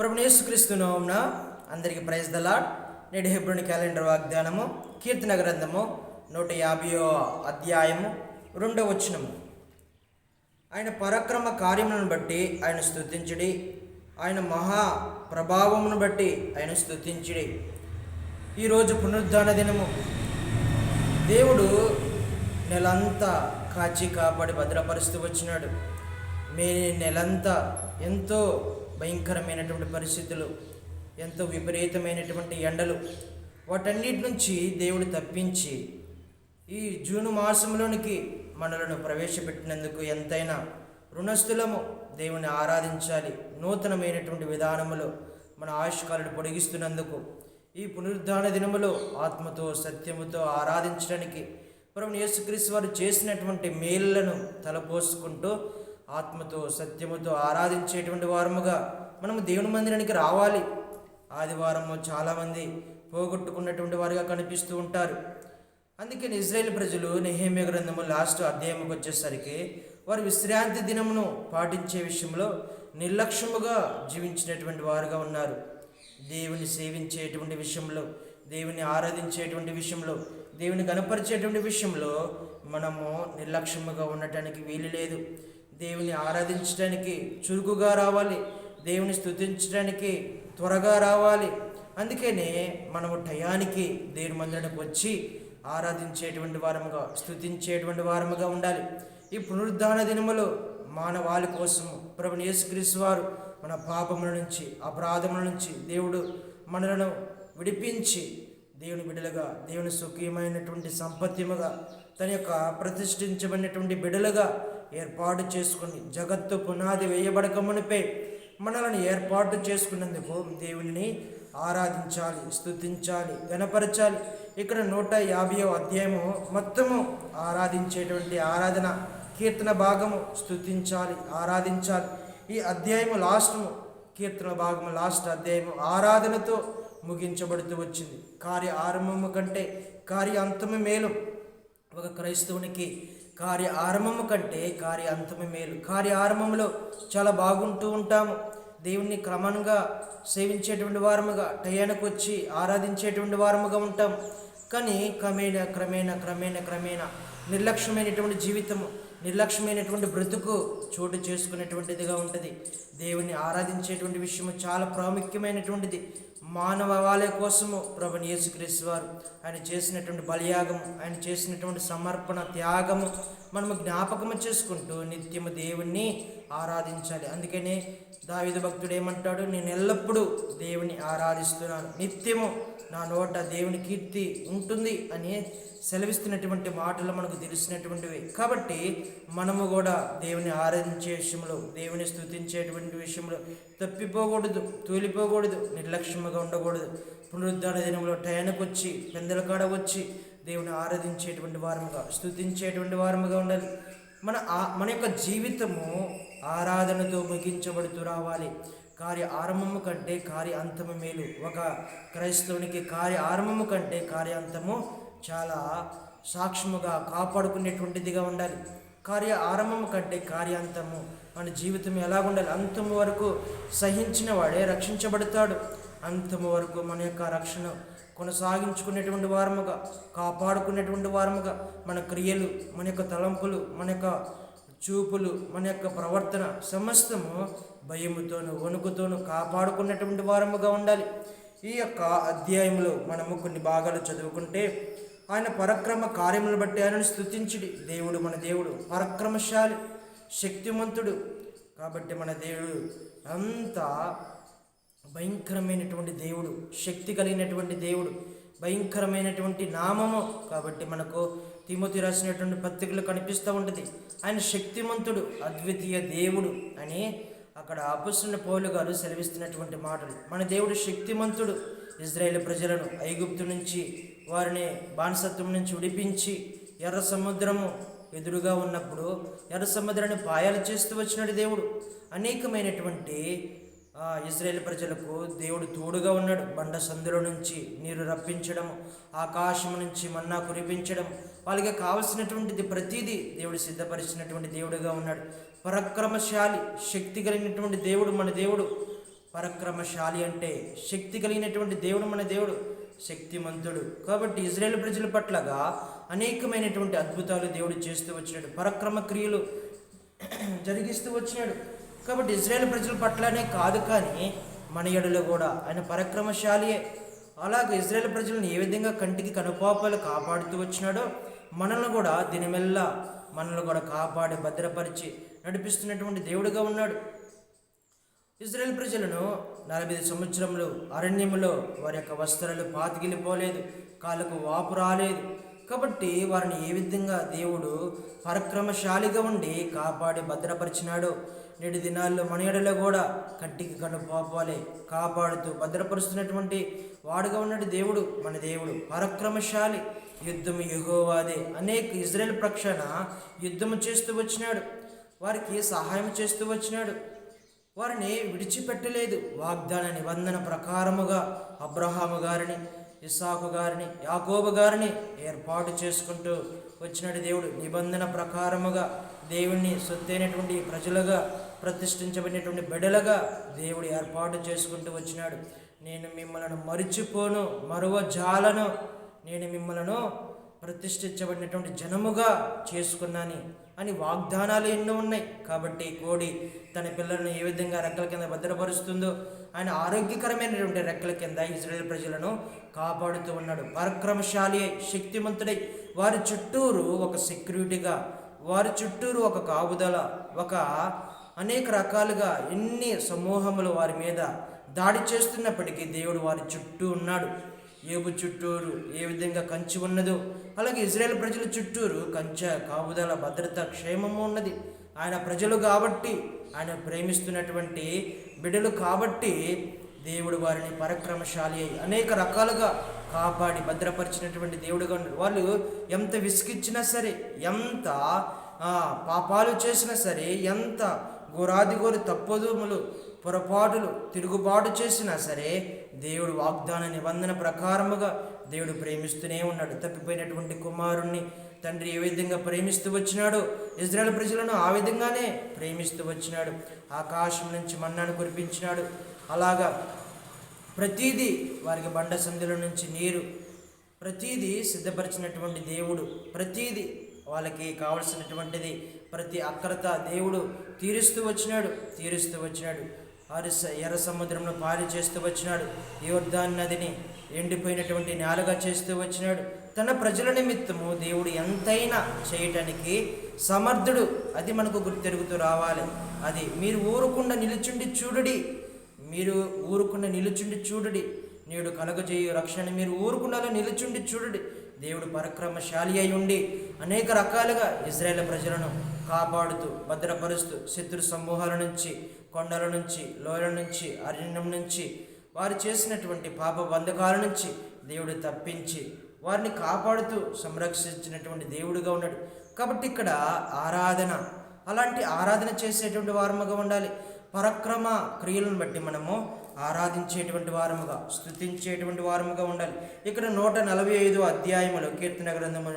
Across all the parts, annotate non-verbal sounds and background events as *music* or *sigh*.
ప్రభునేసుక్రీస్తు నోమున అందరికీ praise the Lord నేడు హెబ్రోని calendar వాగ్దానము కీర్తన గ్రంథము నూట యాభైవ అధ్యాయము రెండవ వచనము. ఆయన పరాక్రమ కార్యములను బట్టి ఆయన స్థుతించడి ఆయన మహా ప్రభావమును బట్టి ఆయన స్థుతించడి ఈరోజు పునరుద్ధాన దినము. దేవుడు నెలంతా కాచి కాపాడి భద్రపరుస్తూ వచ్చినాడు. మే నెలంతా ఎంతో భయంకరమైనటువంటి పరిస్థితులు ఎంతో విపరీతమైనటువంటి ఎండలు. వాటన్నిటి నుంచి దేవుడు తప్పించి ఈ జూను మాసంలోనికి మనలను ప్రవేశపెట్టినందుకు ఎంతైనా రుణస్థులము దేవుని ఆరాధించాలి. నూతనమైనటువంటి విధానములో మన ఆయుష్కాలను పొడిగిస్తున్నందుకు ఈ పునరుద్ధాన దినములో ఆత్మతో సత్యముతో ఆరాధించడానికి ప్రభు యేసుక్రీస్తు వారు చేసినటువంటి మేలులను తలపోసుకుంటూ ఆత్మతో సత్యముతో ఆరాధించేటువంటి వారముగా మనము దేవుని మందిరానికి రావాలి. ఆదివారము చాలామంది పోగొట్టుకున్నటువంటి వారుగా కనిపిస్తూ ఉంటారు. అందుకే ఇజ్రాయేల్ ప్రజలు నెహేమ్య గ్రంథము లాస్ట్ అధ్యాయంకి వచ్చేసరికి వారు విశ్రాంతి దినమును పాటించే విషయంలో నిర్లక్ష్యముగా జీవించినటువంటి వారుగా ఉన్నారు. దేవుని సేవించేటువంటి విషయంలో దేవుని ఆరాధించేటువంటి విషయంలో దేవుని కనపరిచేటువంటి విషయంలో మనము నిర్లక్ష్యముగా ఉండటానికి వీలు లేదు. దేవుని ఆరాధించడానికి చురుకుగా రావాలి. దేవుని స్థుతించడానికి త్వరగా రావాలి. అందుకనే మనము టయానికి దేవుని మందిరానికి వచ్చి ఆరాధించేటువంటి వారముగా స్తుతించేటువంటి వారముగా ఉండాలి. ఈ పునరుద్ధాన దినములో మానవాళి కోసము ప్రభుని యేసుక్రీస్తు వారు మన పాపముల నుంచి అపరాధముల నుంచి దేవుడు మనలను విడిపించి దేవుని బిడలుగా దేవుని సుఖీయమైనటువంటి సంపత్తిముగా తన యొక్క ప్రతిష్ఠించబడినటువంటి బిడలుగా ఏర్పాటు చేసుకుని జగత్తు పునాది వేయబడక మునిపే మనలను ఏర్పాటు చేసుకున్నందుకు దేవుని ఆరాధించాలి స్థుతించాలి గణపరచాలి. ఇక్కడ నూట యాభై అధ్యాయము మొత్తము ఆరాధించేటువంటి ఆరాధన కీర్తన భాగము స్థుతించాలి ఆరాధించాలి. ఈ అధ్యాయము లాస్ట్ము కీర్తన భాగము లాస్ట్ అధ్యాయము ఆరాధనతో ముగించబడుతూ వచ్చింది. కార్య ఆరంభము కంటే కార్య అంతము మేలు ఒక క్రైస్తవునికి కార్య ఆరంభము కంటే కార్య అంతము మేలు. కార్య ఆరంభంలో చాలా బాగుంటూ ఉంటాము. దేవుణ్ణి క్రమంగా సేవించేటువంటి వారముగా టయానికి వచ్చి ఆరాధించేటువంటి వారముగా ఉంటాం కానీ క్రమేణ క్రమేణ క్రమేణ క్రమేణ నిర్లక్ష్యమైనటువంటి జీవితము నిర్లక్ష్యమైనటువంటి బ్రతుకు చోటు చేసుకునేటువంటిదిగా ఉంటుంది. దేవుని ఆరాధించేటువంటి విషయము చాలా ప్రాముఖ్యమైనటువంటిది. మానవ కోసము ప్రభుని యేసుక్రీస్తు వారు ఆయన చేసినటువంటి బలియాగము ఆయన చేసినటువంటి సమర్పణ త్యాగము మనము జ్ఞాపకము చేసుకుంటూ నిత్యము దేవుణ్ణి ఆరాధించాలి. అందుకనే దావిద భక్తుడు ఏమంటాడు? నేను ఎల్లప్పుడూ దేవుని ఆరాధిస్తున్నాను. నిత్యము నా నోట దేవుని కీర్తి ఉంటుంది అని సెలవిస్తున్నటువంటి మాటలు మనకు తెలిసినటువంటివి. కాబట్టి మనము కూడా దేవుని ఆరాధించే విషయంలో దేవుని స్థుతించేటువంటి విషయంలో తప్పిపోకూడదు తూలిపోకూడదు నిర్లక్ష్యంగా ఉండకూడదు. పునరుద్ధాన దినంలో టయానికి వచ్చి పెందల కాడ వచ్చి దేవుని ఆరాధించేటువంటి వారముగా స్తుతించేటువంటి వారముగా ఉండాలి. మన ఆ- మన యొక్క జీవితము ఆరాధనతో ముగించబడుతూ రావాలి. కార్య ఆరంభము కంటే కార్య అంతము మేలు. ఒక క్రైస్తవునికి కార్య ఆరంభము కంటే కార్య అంతము చాలా సాక్ష్యముగా కాపాడుకునేటువంటిదిగా ఉండాలి. కార్య ఆరంభము కంటే కార్యాంతము మన జీవితం ఎలా ఉండాలి అంతము వరకు సహించిన వాడే రక్షించబడతాడు. అంతము వరకు మన యొక్క రక్షణ కొనసాగించుకునేటువంటి వారముగా కాపాడుకునేటువంటి వారముగా మన క్రియలు మన యొక్క తలంపులు మన యొక్క చూపులు మన యొక్క ప్రవర్తన సమస్తము భయముతోను వణుకుతోను కాపాడుకున్నటువంటి వారముగా ఉండాలి. ఈ యొక్క అధ్యాయంలో మనము కొన్ని భాగాలు చదువుకుంటే ఆయన పరక్రమ కార్యములను బట్టి ఆయనను స్తుతించుడి. దేవుడు మన దేవుడు పరక్రమశాలి శక్తిమంతుడు. కాబట్టి మన దేవుడు అంతా భయంకరమైనటువంటి దేవుడు శక్తి కలిగినటువంటి దేవుడు భయంకరమైనటువంటి నామము. కాబట్టి మనకు తిమోతి రాసినటువంటి పత్రికలు కనిపిస్తూ ఉంటుంది ఆయన శక్తిమంతుడు అద్వితీయ దేవుడు అని అక్కడ అపుస్తున్న పౌలు గారు సెలవిస్తున్నటువంటి మాటలు. మన దేవుడు శక్తిమంతుడు ఇజ్రాయేల్ ప్రజలను ఐగుప్తు నుంచి వారిని బానిసత్వం నుంచి విడిపించి ఎర్ర సముద్రము ఎదురుగా ఉన్నప్పుడు ఎర్ర సముద్రాన్ని పాయాలు చేస్తూ వచ్చినాడు దేవుడు. అనేకమైనటువంటి ఇజ్రాయేల్ ప్రజలకు దేవుడు తోడుగా ఉన్నాడు. బండ సందులో నుంచి నీరు రప్పించడం ఆకాశం నుంచి మన్నా కురిపించడం వాళ్ళకి కావలసినటువంటిది ప్రతిదీ దేవుడు సిద్ధపరిచినటువంటి దేవుడుగా ఉన్నాడు. పరాక్రమశాలి శక్తి కలిగినటువంటి దేవుడు మన దేవుడు. పరక్రమశాలి అంటే శక్తి కలిగినటువంటి దేవుడు మన దేవుడు శక్తిమంతుడు. కాబట్టి ఇజ్రాయేల్ ప్రజల పట్లగా అనేకమైనటువంటి అద్భుతాలు దేవుడు చేస్తూ వచ్చినాడు. పరక్రమ క్రియలు *clears throat* జరిగిస్తూ వచ్చినాడు. కాబట్టి ఇజ్రాయేల్ ప్రజల పట్లనే కాదు కానీ మన ఎడలో కూడా ఆయన పరాక్రమశాలియే. అలాగే ఇజ్రాయేల్ ప్రజలను ఏ విధంగా కంటికి కనుపాపాలు కాపాడుతూ వచ్చినాడో మనల్ని కూడా దినమెల్లా మనల్ని కూడా కాపాడి భద్రపరిచి నడిపిస్తున్నటువంటి దేవుడుగా ఉన్నాడు. ఇజ్రాయెల్ ప్రజలను నలభై ఐదు సంవత్సరములు అరణ్యములో వారి యొక్క వస్త్రాలు పాతికిలిపోలేదు కాళ్ళకు వాపు రాలేదు. కాబట్టి వారిని ఏ విధంగా దేవుడు పరక్రమశాలిగా ఉండి కాపాడి భద్రపరిచినాడో నేటి దినాల్లో మనయడలో కూడా కంటికి కన్ను పాపాలే కాపాడుతూ భద్రపరుస్తున్నటువంటి వాడుగా ఉన్నాడు దేవుడు మన దేవుడు పరక్రమశాలి. యుద్ధం యుగోవాదే అనేక ఇజ్రాయెల్ ప్రక్షణ యుద్ధము చేస్తూ వచ్చినాడు. వారికి సహాయం చేస్తూ వచ్చినాడు. వారిని విడిచిపెట్టలేదు. వాగ్దాన నిబంధన ప్రకారముగా అబ్రహాము గారిని ఇస్సాకు గారిని యాకోబు గారిని ఏర్పాటు చేసుకుంటూ వచ్చినాడు దేవుడు. నిబంధన ప్రకారముగా దేవుణ్ణి సొత్తైనటువంటి ప్రజలుగా ప్రతిష్ఠించబడినటువంటి బిడలుగా దేవుడు ఏర్పాటు చేసుకుంటూ వచ్చినాడు. నేను మిమ్మల్ని మరిచిపోను మరువ జాలను నేను మిమ్మలను ప్రతిష్ఠించబడినటువంటి జనముగా చేసుకున్నాను అని వాగ్దానాలు ఎన్నో ఉన్నాయి. కాబట్టి కోడి తన పిల్లలను ఏ విధంగా రెక్కల కింద భద్రపరుస్తుందో ఆయన ఆరోగ్యకరమైనటువంటి రెక్కల కింద ఇజ్రాయేల్ ప్రజలను కాపాడుతూ ఉన్నాడు. పరాక్రమశాలి అయి, శక్తిమంతుడై వారి చుట్టూరు ఒక సెక్యూరిటీగా వారి చుట్టూరు ఒక కాపుదల ఒక అనేక రకాలుగా ఎన్ని సమూహములు వారి మీద దాడి చేస్తున్నప్పటికీ దేవుడు వారి చుట్టూ ఉన్నాడు. ఏబు చుట్టూరు ఏ విధంగా కంచి ఉన్నదో అలాగే ఇజ్రాయెల్ ప్రజల చుట్టూరు కంచె కాపుదల భద్రత క్షేమము ఉన్నది. ఆయన ప్రజలు కాబట్టి ఆయన ప్రేమిస్తున్నటువంటి బిడ్డలు కాబట్టి దేవుడు వారిని పరక్రమశాలి అయి అనేక రకాలుగా కాపాడి భద్రపరిచినటువంటి దేవుడుగా ఉన్నాడు. వాళ్ళు ఎంత విసిగిచ్చినా సరే ఎంత పాపాలు చేసినా సరే ఎంత ఘోరాది ఘోర పొరపాటులు తిరుగుబాటు చేసినా సరే దేవుడు వాగ్దాన నిబంధన ప్రకారముగా దేవుడు ప్రేమిస్తూనే ఉన్నాడు. తప్పిపోయినటువంటి కుమారుణ్ణి తండ్రి ఏ విధంగా ప్రేమిస్తూ వచ్చినాడో ఇజ్రాయల్ ప్రజలను ఆ విధంగానే ప్రేమిస్తూ వచ్చినాడు. ఆకాశం నుంచి మన్నాను కురిపించినాడు. అలాగా ప్రతీదీ వారికి బండ సందుల నుంచి నీరు ప్రతీదీ సిద్ధపరిచినటువంటి దేవుడు ప్రతీదీ వాళ్ళకి కావలసినటువంటిది ప్రతి అక్రత దేవుడు తీరుస్తూ వచ్చినాడు తీరుస్తూ వచ్చినాడు. అరిస ఎర్ర సముద్రంలో పారి చేస్తూ వచ్చినాడు. యోర్ధాన్ నదిని ఎండిపోయినటువంటి నేలగా చేస్తూ వచ్చినాడు. తన ప్రజల నిమిత్తము దేవుడు ఎంతైనా చేయటానికి సమర్థుడు. అది మనకు గుర్తెరుగుతూ రావాలి. అది మీరు ఊరుకుండా నిలుచుండి చూడుడి. మీరు ఊరుకుండా నిలుచుండి చూడుడి. నేడు కలగజేయు రక్షణ మీరు ఊరుకుండాలో నిలుచుండి చూడుడి. దేవుడు పరక్రమశాలి అయి ఉండి అనేక రకాలుగా ఇజ్రాయేల్ ప్రజలను కాపాడుతూ భద్రపరుస్తూ శత్రు సమూహాల నుంచి కొండల నుంచి లోయల నుంచి అరణ్యం నుంచి వారు చేసినటువంటి పాప బంధకాల నుంచి దేవుడు తప్పించి వారిని కాపాడుతూ సంరక్షించినటువంటి దేవుడుగా ఉన్నాడు. కాబట్టి ఇక్కడ ఆరాధన అలాంటి ఆరాధన చేసేటువంటి వారముగా ఉండాలి. పరక్రమ క్రియలను బట్టి మనము ఆరాధించేటువంటి వారముగా స్థుతించేటువంటి వారముగా ఉండాలి. ఇక్కడ నూట నలభై ఐదు అధ్యాయములో కీర్తన గ్రంథము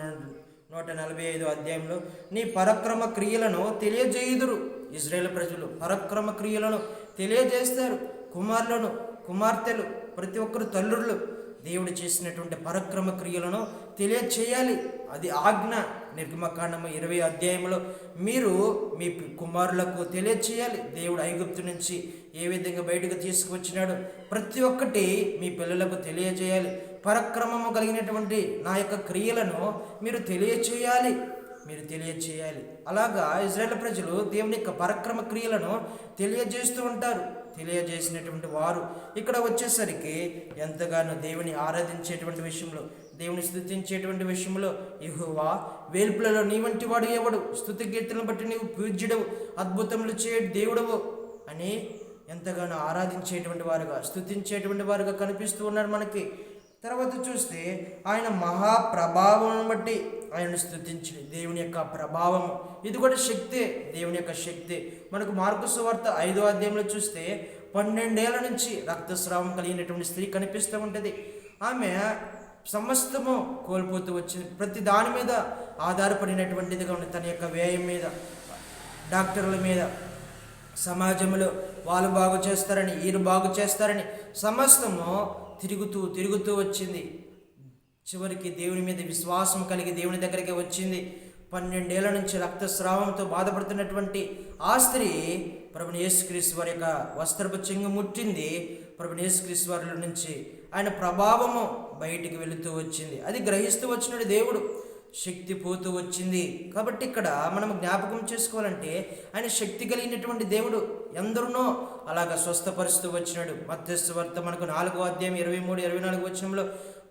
నూట నలభై ఐదు అధ్యాయంలో నీ పరక్రమ క్రియలను తెలియజేయుదురు ఇజ్రాయేల్ ప్రజలు. పరక్రమ క్రియలను తెలియజేస్తారు. కుమారులను కుమార్తెలు ప్రతి ఒక్కరు తల్లుళ్ళు దేవుడు చేసినటువంటి పరక్రమ క్రియలను తెలియచేయాలి. అది ఆజ్ఞ. నిర్గమకాండము ఇరవై అధ్యాయంలో మీరు మీ కుమారులకు తెలియచేయాలి. దేవుడు ఐగుప్తు నుంచి ఏ విధంగా బయటకు తీసుకువచ్చినాడు ప్రతి ఒక్కటి మీ పిల్లలకు తెలియజేయాలి పరక్రమము కలిగినటువంటి నా యొక్క క్రియలను మీరు తెలియచేయాలి. మీరు తెలియచేయాలి. అలాగా ఇజ్రాయేల్ ప్రజలు దేవుని యొక్క పరక్రమ క్రియలను తెలియజేస్తూ ఉంటారు. తెలియజేసినటువంటి వారు ఇక్కడ వచ్చేసరికి ఎంతగానో దేవుని ఆరాధించేటువంటి విషయంలో దేవుని స్థుతించేటువంటి విషయంలో ఇహువా వేల్పులలో నీ వంటి వాడు ఎవడు? స్థుతి కీర్తనను బట్టి నీవు పూజ్యుడవు అద్భుతములు చే దేవుడవు అని ఎంతగానో ఆరాధించేటువంటి వారుగా స్థుతించేటువంటి వారుగా కనిపిస్తూ ఉన్నారు మనకి. తర్వాత చూస్తే ఆయన మహాప్రభావం బట్టి ఆయన స్థుతించి దేవుని యొక్క ప్రభావం ఇది కూడా శక్తే దేవుని యొక్క శక్తి. మనకు మార్కుసు వార్త ఐదో అధ్యాయంలో చూస్తే పన్నెండేళ్ళ నుంచి రక్తస్రావం కలిగినటువంటి స్త్రీ కనిపిస్తూ ఉంటుంది. ఆమె సమస్తము కోల్పోతూ వచ్చింది. ప్రతి దాని మీద ఆధారపడినటువంటిదిగా ఉంది. తన యొక్క వ్యయం మీద డాక్టర్ల మీద సమాజంలో వాళ్ళు బాగు చేస్తారని వీరు బాగు చేస్తారని. సమస్తము తిరుగుతూ తిరుగుతూ వచ్చింది. చివరికి దేవుని మీద విశ్వాసం కలిగి దేవుని దగ్గరికి వచ్చింది. పన్నెండేళ్ళ నుంచి రక్తస్రావంతో బాధపడుతున్నటువంటి ఆ స్త్రీ ప్రభుని యేసుక్రీస్తు వారి యొక్క వస్త్రపు చెంగు ముట్టింది. ప్రభుని యేసుక్రీస్తు వారి నుంచి ఆయన ప్రభావము బయటికి వెళుతూ వచ్చింది. అది గ్రహిస్తూ వచ్చినాడు దేవుడు. శక్తి పోతూ వచ్చింది. కాబట్టి ఇక్కడ మనం జ్ఞాపకం చేసుకోవాలంటే ఆయన శక్తి కలిగినటువంటి దేవుడు. ఎందరినో అలాగా స్వస్థపరుస్తూ వచ్చినాడు. మధ్యస్థ వర్త మనకు నాలుగో అధ్యాయం ఇరవై మూడు ఇరవై నాలుగు వచ్చంలో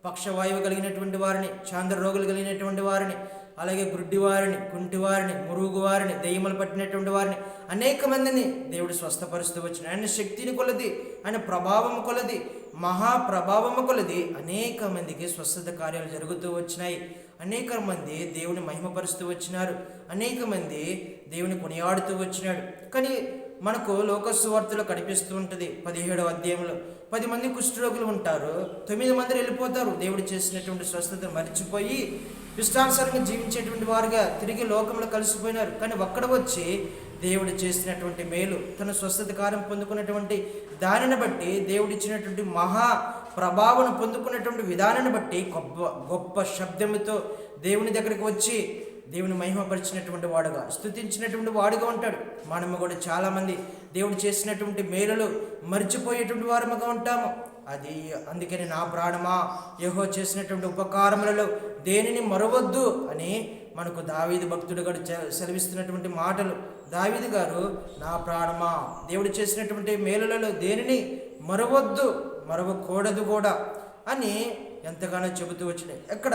పక్షవాయువు కలిగినటువంటి వారిని చాంద్ర రోగులు కలిగినటువంటి వారిని అలాగే గుడ్డి వారిని కుంటి వారిని మురుగు వారిని దెయ్యములు పట్టినటువంటి వారిని అనేక మందిని దేవుడు స్వస్థపరుస్తూ వచ్చిన ఆయన శక్తిని కొలది ఆయన ప్రభావం కొలది మహాప్రభావము కొలది అనేక మందికి స్వస్థత కార్యాలు జరుగుతూ వచ్చినాయి. అనేక మంది దేవుని మహిమపరుస్తూ వచ్చినారు. అనేక మంది దేవుని కొనియాడుతూ వచ్చినాడు. కానీ మనకు లోకస్వార్తలో కనిపిస్తూ ఉంటుంది. పదిహేడవ అధ్యాయంలో. పది మంది కుష్ఠరోగులు ఉంటారు. తొమ్మిది మంది వెళ్ళిపోతారు. దేవుడు చేసినటువంటి స్వస్థత మర్చిపోయి ఇష్టానుసారంగా జీవించేటువంటి వారుగా తిరిగి లోకంలో కలిసిపోయినారు. కానీ ఒక్కడ వచ్చి దేవుడు చేసినటువంటి మేలు తన స్వస్థత కార్యం పొందుకున్నటువంటి దానిని బట్టి దేవుడు ఇచ్చినటువంటి మహా ప్రభావం పొందుకున్నటువంటి విధానాన్ని బట్టి గొప్ప గొప్ప శబ్దముతో దేవుని దగ్గరికి వచ్చి దేవుని మహిమపరిచినటువంటి వాడుగా స్థుతించినటువంటి వాడుగా ఉంటాడు. మనము కూడా చాలామంది దేవుడు చేసినటువంటి మేలులు మర్చిపోయేటువంటి వారముగా ఉంటాము. అది అందుకని నా ప్రాణమా యహో చేసినటువంటి ఉపకారములలో దేనిని మరవద్దు అని మనకు దావీది భక్తుడు గారు సెలవిస్తున్నటువంటి మాటలు. దావీది గారు నా ప్రాణమా దేవుడు చేసినటువంటి మేలులలో దేనిని మరవద్దు మరవకూడదు కూడా అని ఎంతగానో చెబుతూ వచ్చినాయి. ఎక్కడ?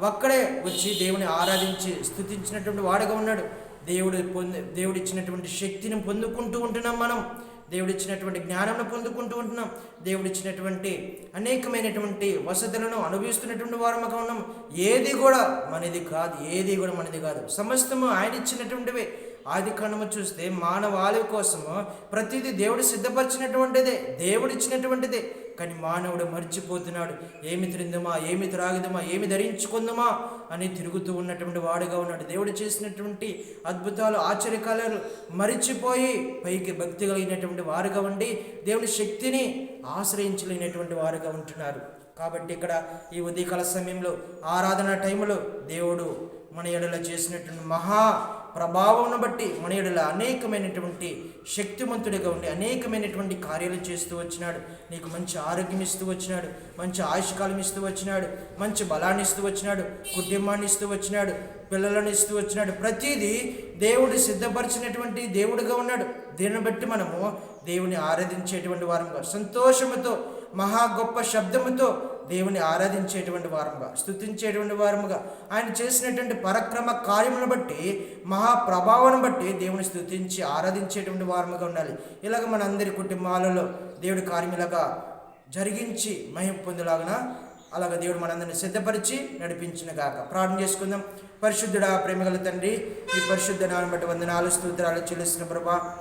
ఒక్కడే వచ్చి దేవుని ఆరాధించి స్థుతించినటువంటి వాడుగా ఉన్నాడు. దేవుడు పొంది దేవుడు ఇచ్చినటువంటి శక్తిని పొందుకుంటూ ఉంటున్నాం మనం. దేవుడు ఇచ్చినటువంటి జ్ఞానం పొందుకుంటూ ఉంటున్నాం. దేవుడు ఇచ్చినటువంటి అనేకమైనటువంటి వసతులను అనుభవిస్తున్నటువంటి వారముగా ఉన్నాం. ఏది కూడా మనది కాదు ఏది కూడా మనది కాదు. సమస్తము ఆయన ఇచ్చినటువంటివే ఆది కాండము చూస్తే మానవాళి కోసము ప్రతిదీ దేవుడు సిద్ధపరిచినటువంటిదే దేవుడు ఇచ్చినటువంటిదే కానీ మానవుడు మర్చిపోతున్నాడు. ఏమి తిరిందమా? ఏమి త్రాగిదమా? ఏమి ధరించుకుందామా? అని తిరుగుతూ ఉన్నటువంటి వాడుగా ఉన్నాడు. దేవుడు చేసినటువంటి అద్భుతాలు ఆశ్చర్యకాలను మరిచిపోయి పైకి భక్తి కలిగినటువంటి వారుగా ఉండి దేవుని శక్తిని ఆశ్రయించలేనటువంటి వారుగా ఉంటున్నారు. కాబట్టి ఇక్కడ ఈ ఉదయకాల సమయంలో ఆరాధన టైంలో దేవుడు మన ఎడల చేసినటువంటి మహా ప్రభావంను బట్టి మన అనేకమైనటువంటి శక్తిమంతుడిగా ఉండి అనేకమైనటువంటి కార్యాలు చేస్తూ వచ్చినాడు. నీకు మంచి ఆరోగ్యం ఇస్తూ వచ్చినాడు. మంచి ఆయుష్కాలం ఇస్తూ వచ్చినాడు. మంచి బలాన్ని ఇస్తూ వచ్చినాడు. కుటుంబాన్ని ఇస్తూ వచ్చినాడు. పిల్లలను ఇస్తూ వచ్చినాడు. ప్రతిదీ దేవుడు సిద్ధపరిచినటువంటి దేవుడుగా ఉన్నాడు. దీనిని బట్టి మనము దేవుని ఆరాధించేటువంటి వారంగా సంతోషముతో మహా గొప్ప శబ్దముతో దేవుని ఆరాధించేటువంటి వారముగా స్థుతించేటువంటి వారముగా ఆయన చేసినటువంటి పరక్రమ కార్యములను బట్టి మహా బట్టి దేవుని స్థుతించి ఆరాధించేటువంటి వారముగా ఉండాలి. ఇలాగ మన అందరి కుటుంబాలలో దేవుడి కార్యములుగా జరిగించి మహిమ పొందులాగున అలాగ దేవుడు మనందరిని సిద్ధపరిచి నడిపించిన గాక. ప్రార్థన చేసుకుందాం. పరిశుద్ధుడా ప్రేమగల తండ్రి ఈ పరిశుద్ధ నామని బట్టి వందనాలు స్తోత్రాలు చెల్లిస్తున్న ప్రభా.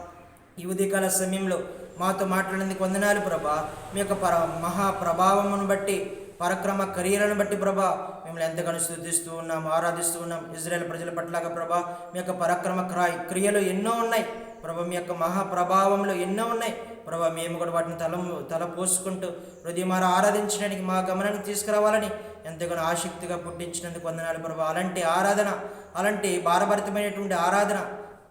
ఈ ఉదయకాల సమయంలో మాతో మాట్లాడినందుకు వందనాలు ప్రభా. మీ యొక్క పర మహా ప్రభావమును బట్టి పరక్రమ కరియలను బట్టి ప్రభా మిమ్మల్ని ఎంతగానో స్థుతిస్తూ ఉన్నాం ఆరాధిస్తూ ఉన్నాం. ఇజ్రాయెల్ ప్రజల పట్లాగా ప్రభా మీ యొక్క పరక్రమ క్రాయ్ క్రియలు ఎన్నో ఉన్నాయి. ప్రభా మీ యొక్క మహా ప్రభావంలో ఎన్నో ఉన్నాయి. ప్రభా మేము కూడా వాటిని తల తల పోసుకుంటూ హృదయమార ఆరాధించడానికి మా గమనానికి తీసుకురావాలని ఎంతగానో ఆసక్తిగా పుట్టించినందుకు వందనాలు ప్రభా. అలాంటి ఆరాధన అలాంటి భారభరితమైనటువంటి ఆరాధన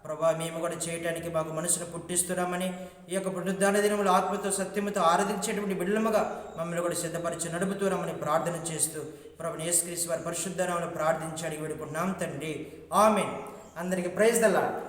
ప్రభా మేము కూడా చేయటానికి మాకు మనసును పుట్టిస్తున్నామని ఈ యొక్క పునరుద్ధాన దినములు ఆత్మతో సత్యముతో ఆరాధించేటువంటి బిడ్డలముగా మమ్మల్ని కూడా సిద్ధపరిచి నడుపుతున్నామని ప్రార్థన చేస్తూ ప్రభు యేసుక్రీస్తు వారి పరిశుద్ధ ప్రార్థించి అడిగి వేడుకుంటున్నాం తండ్రి. ఆమెన్. అందరికీ ప్రైజ్ దల్లాడు